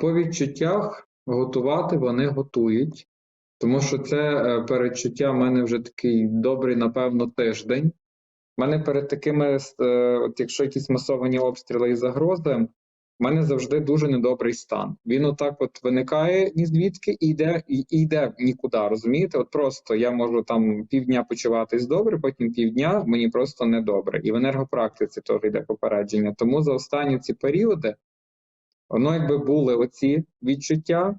По відчуттях готувати вони готують, тому що це е, передчуття в мене вже такий добрий, напевно, тиждень. У мене перед такими, е, от якщо якісь масовані обстріли і загрози, в мене завжди дуже недобрий стан. Він отак от виникає ні звідки і йде, і йде нікуди. Розумієте? От просто я можу там півдня почуватись добре, потім півдня мені просто недобре. І в енергопрактиці теж йде попередження. Тому за останні ці періоди воно якби були оці відчуття,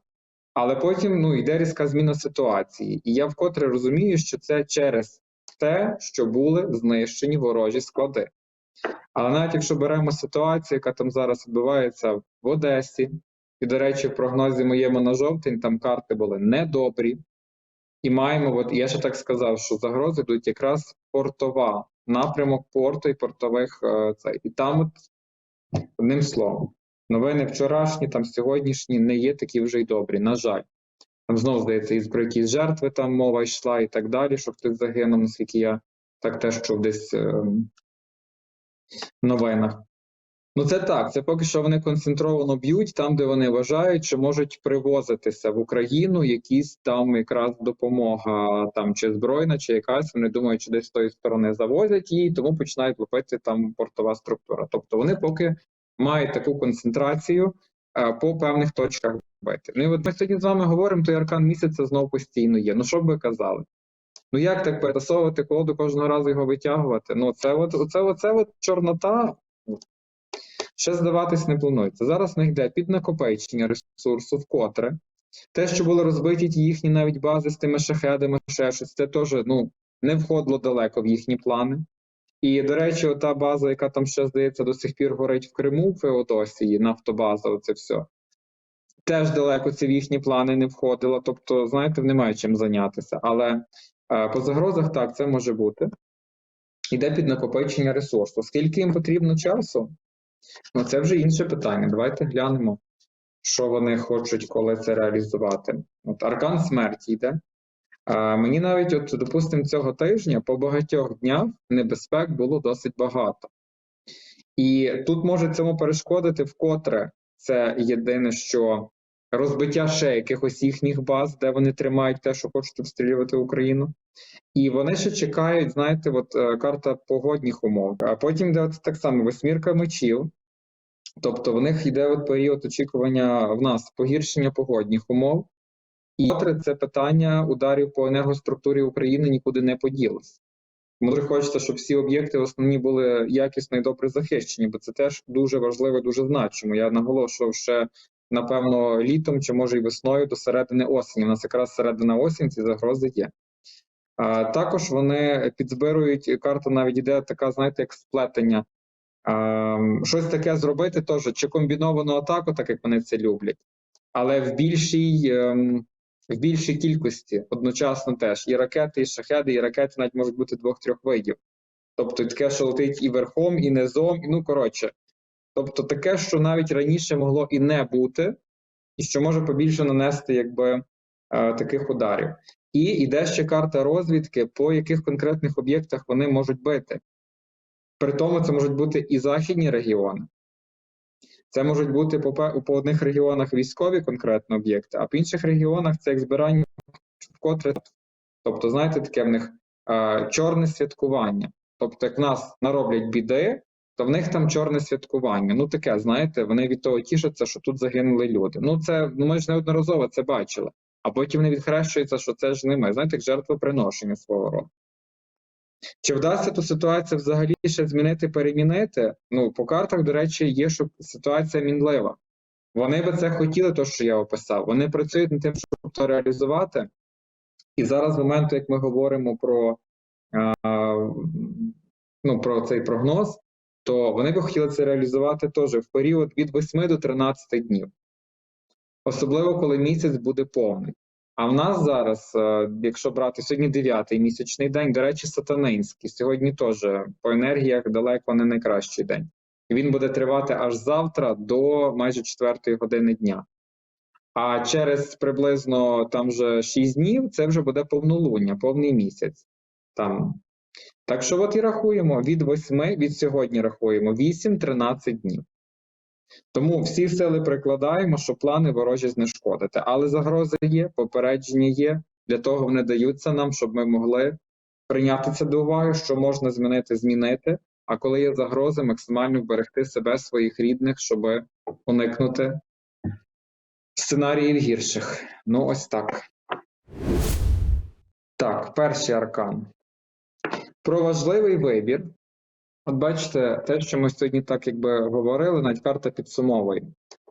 але потім ну йде різка зміна ситуації. І я вкотре розумію, що це через те, що були знищені ворожі склади. Але навіть якщо беремо ситуацію, яка там зараз відбувається в Одесі, і, до речі, в прогнозі моєму на жовтень там карти були недобрі. І маємо, от я ще так сказав, що загрози йдуть якраз портова, напрямок порту і портових е, цей. І там, от, одним словом, новини вчорашні, там сьогоднішні не є такі вже й добрі, на жаль. Там знову здається, і про якісь жертви там мова йшла і так далі, що хтось загинув, наскільки я так теж чув десь е, новинах. Ну, це так. Це поки що вони концентровано б'ють там, де вони вважають, що можуть привозитися в Україну якісь там якраз допомога, там чи збройна, чи якась. Вони думають, що десь з тої сторони завозять її, тому починають лупити там портова структура. Тобто вони поки мають таку концентрацію е, по певних точках бити. Ну і от ми сьогодні з вами говоримо, той аркан місяця знову постійно є. Ну що б ви казали? Ну як так перетасовувати колоду кожного разу його витягувати? Ну це от оце, оце от чорнота. Ще здаватись не планується. Зараз не йде під накопичення ресурсу вкотре. Те, що були розбиті їхні навіть бази з тими шахедами, ще щось, це теж ну, не входило далеко в їхні плани. І, до речі, та база, яка там ще, здається, до сих пір горить в Криму, в Феодосії, нафтобаза, оце все. Теж далеко це в їхні плани не входило. Тобто, знаєте, немає чим зайнятися. Але е, по загрозах так, це може бути. Іде під накопичення ресурсу. Скільки їм потрібно часу? Ну, це вже інше питання. Давайте глянемо, що вони хочуть, коли це реалізувати. От Аркан смерті йде. А, мені навіть, от, допустимо, цього тижня по багатьох днях небезпек було досить багато. І тут може цьому перешкодити вкотре це єдине, що розбиття ще якихось їхніх баз, де вони тримають те, що хочуть обстрілювати Україну. І вони ще чекають, знаєте, от е, карта погодних умов. А потім йде от так само восьмірка мечів. Тобто в них йде от період очікування в нас погіршення погодних умов, і це питання ударів по енергоструктурі України нікуди не поділося. Тому дуже хочеться, щоб всі об'єкти основні були якісно і добре захищені, бо це теж дуже важливо, дуже значимо. Я наголошував ще, напевно, літом чи може й весною до середини осені. У нас якраз середина осінь ці загрози є. А, також вони підзбирують карта навіть іде така, знаєте, як сплетення. А, щось таке зробити теж, чи комбіновану атаку, так як вони це люблять, але в більшій ем, в більшій кількості одночасно теж і ракети, і шахеди, і ракети навіть можуть бути двох-трьох видів. Тобто таке, що летить і верхом, і низом, і ну коротше. Тобто таке, що навіть раніше могло і не бути, і що може побільше нанести якби е, таких ударів. І йде ще карта розвідки, по яких конкретних об'єктах вони можуть бити. При тому це можуть бути і західні регіони. Це можуть бути по, одних регіонах військові конкретно об'єкти, а по інших регіонах це як збирання вкотре. Тобто, знаєте, таке в них е, чорне святкування. Тобто, як в нас нароблять біди, то в них там чорне святкування. Ну таке, знаєте, вони від того тішаться, що тут загинули люди. Ну це ну ми ж неодноразово це бачили. А потім вони відхрещуються, що це ж не ми. Знаєте, як жертвоприношення свого роду. Чи вдасться ту ситуацію взагалі ще змінити, перемінити? Ну, по картах, до речі, є, що ситуація мінлива. Вони би це хотіли, то, що я описав. Вони працюють над тим, щоб це реалізувати. І зараз, з моменту, як ми говоримо про, а, ну, про цей прогноз, то вони би хотіли це реалізувати теж в період від 8 до 13 днів. Особливо, коли місяць буде повний. А в нас зараз, е, якщо брати сьогодні дев'ятий місячний день, до речі, сатанинський. Сьогодні теж по енергіях далеко не найкращий день. Він буде тривати аж завтра до майже четвертої години дня. А через приблизно там вже 6 днів це вже буде повнолуння, повний місяць. Там. Так що от і рахуємо від 8, від сьогодні рахуємо 8-13 днів. Тому всі сили прикладаємо, щоб плани ворожі знешкодити. Але загрози є, попередження є. Для того вони даються нам, щоб ми могли прийняти це до уваги, що можна змінити, змінити. А коли є загрози, максимально вберегти себе, своїх рідних, щоб уникнути сценаріїв гірших. Ну, ось так. Так, перший аркан. Про важливий вибір. От бачите, те, що ми сьогодні так якби говорили, навіть карта підсумовує.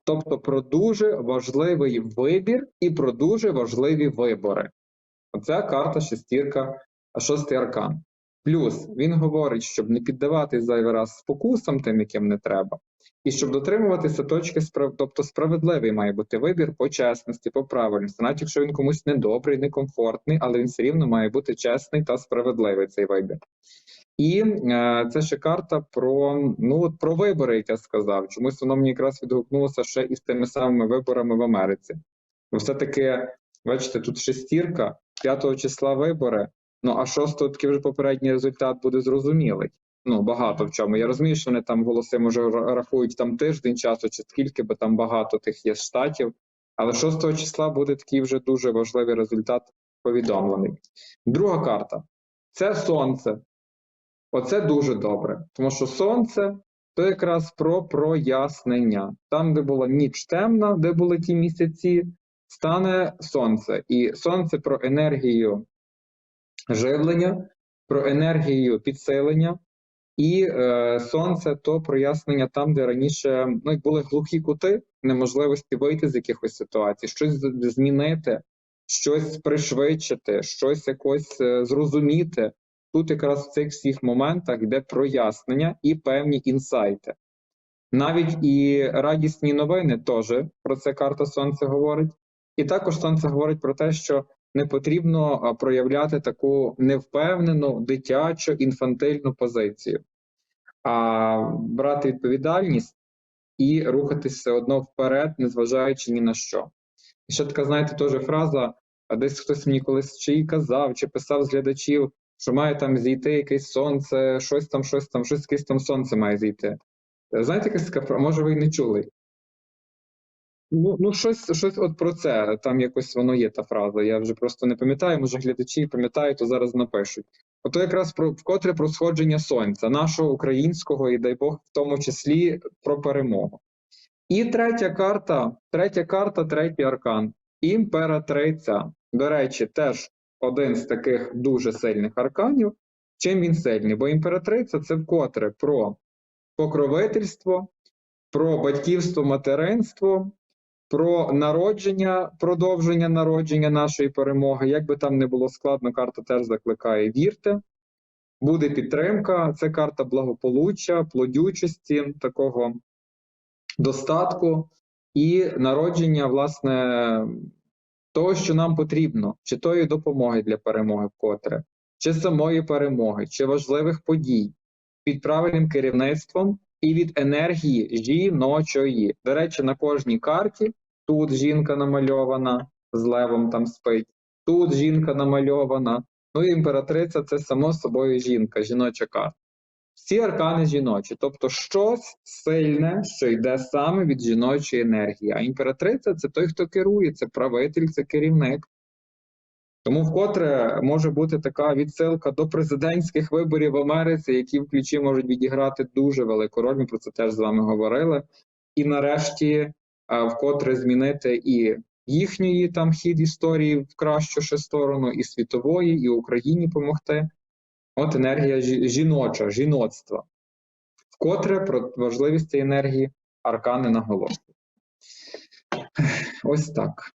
Тобто про дуже важливий вибір і про дуже важливі вибори. Оця карта шестірка, шостий аркан. Плюс він говорить, щоб не піддаватись зайвий раз спокусам тим, яким не треба, і щоб дотримуватися точки справ, тобто справедливий має бути вибір по чесності, по правильності, навіть якщо він комусь недобрий, некомфортний, але він все рівно має бути чесний та справедливий цей вибір. І е, це ще карта про ну от про вибори, як я сказав. Чомусь воно мені якраз відгукнулося ще із тими самими виборами в Америці. Бо все-таки, бачите, тут шестірка, 5 числа вибори. Ну а 6 такий вже попередній результат буде зрозумілий. Ну багато в чому. Я розумію, що вони там голоси може рахують там тиждень часу чи скільки, бо там багато тих є штатів. Але 6 числа буде такий вже дуже важливий результат повідомлений. Друга карта це сонце. Оце дуже добре, тому що сонце то якраз про прояснення. Там, де була ніч темна, де були ті місяці, стане сонце. І сонце про енергію живлення, про енергію підсилення, і е, сонце то прояснення там, де раніше ну, були глухі кути, неможливості вийти з якихось ситуацій, щось змінити, щось пришвидшити, щось якось е, зрозуміти. Тут якраз в цих всіх моментах йде прояснення і певні інсайти. Навіть і радісні новини теж про це карта Сонце говорить. І також Сонце говорить про те, що не потрібно проявляти таку невпевнену, дитячу, інфантильну позицію, а брати відповідальність і рухатись все одно вперед, незважаючи ні на що. І ще така, знаєте, теж фраза, десь хтось мені колись чи казав, чи писав з глядачів, що має там зійти якесь сонце, щось там, щось там, щось якесь там сонце має зійти. Знаєте, якась така може ви і не чули? Ну, ну щось, щось от про це. Там якось воно є та фраза. Я вже просто не пам'ятаю, може глядачі пам'ятають, то зараз напишуть. Ото якраз про вкотре про сходження сонця, нашого українського, і дай Бог, в тому числі про перемогу. І третя карта, третя карта, третій аркан. Імператриця. До речі, теж один з таких дуже сильних арканів. Чим він сильний? Бо імператриця це вкотре про покровительство, про батьківство, материнство, про народження, продовження народження нашої перемоги. Як би там не було складно, карта теж закликає вірте. Буде підтримка. Це карта благополуччя, плодючості, такого достатку і народження, власне, того, що нам потрібно, чи тої допомоги для перемоги вкотре, чи самої перемоги, чи важливих подій під правильним керівництвом і від енергії жіночої. До речі, на кожній карті тут жінка намальована з левом там спить, тут жінка намальована. Ну і імператриця це само собою жінка, жіноча карта. Всі аркани жіночі, тобто щось сильне, що йде саме від жіночої енергії. А імператриця це той, хто керує, це правитель, це керівник. Тому вкотре може бути така відсилка до президентських виборів в Америці, які в ключі можуть відіграти дуже велику роль. Ми про це теж з вами говорили. І нарешті вкотре змінити і їхньої там хід історії в кращу ще сторону, і світової, і Україні допомогти. От енергія жіноча, жіноцтва. Вкотре про важливість цієї енергії аркани наголошують. Ось так.